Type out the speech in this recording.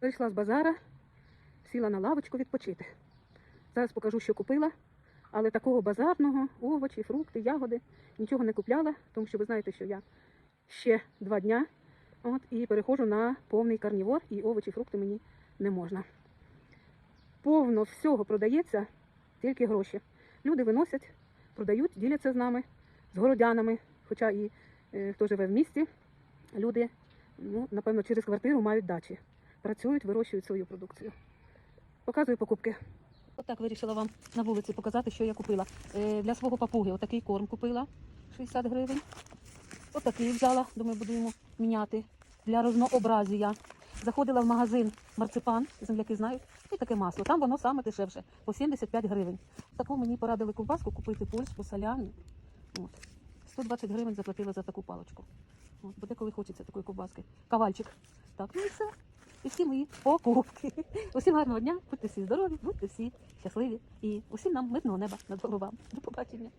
Вийшла з базара, сіла на лавочку відпочити. Зараз покажу, що купила. Але такого базарного, овочі, фрукти, ягоди нічого не купляла, тому що ви знаєте, що я ще два дня от, і переходжу на повний карнівор, і овочі, фрукти мені не можна. Повно всього продається, тільки гроші. Люди виносять, продають, діляться з нами, з городянами, хоча і е, хто живе в місті, люди, ну, напевно, через квартиру мають дачі. Працюють, вирощують свою продукцію. Показую покупки. Отак вирішила вам на вулиці показати, що я купила. Е, для свого папуги отакий корм купила 60 гривень. Отакий взяла, думаю, буду йому міняти для рознообразія. Заходила в магазин марципан, земляки знають, і таке масло. Там воно саме дешевше, по 75 гривень. Таку мені порадили ковбаску купити польську, саляні. От. 120 гривень заплатила за таку паличку. От, бо деколи хочеться такої ковбаски. Кавальчик. Так, ну і все. І всі мої покупки. Усім гарного дня, будьте всі здорові, будьте всі щасливі. І усім нам мирного неба над головами. До побачення.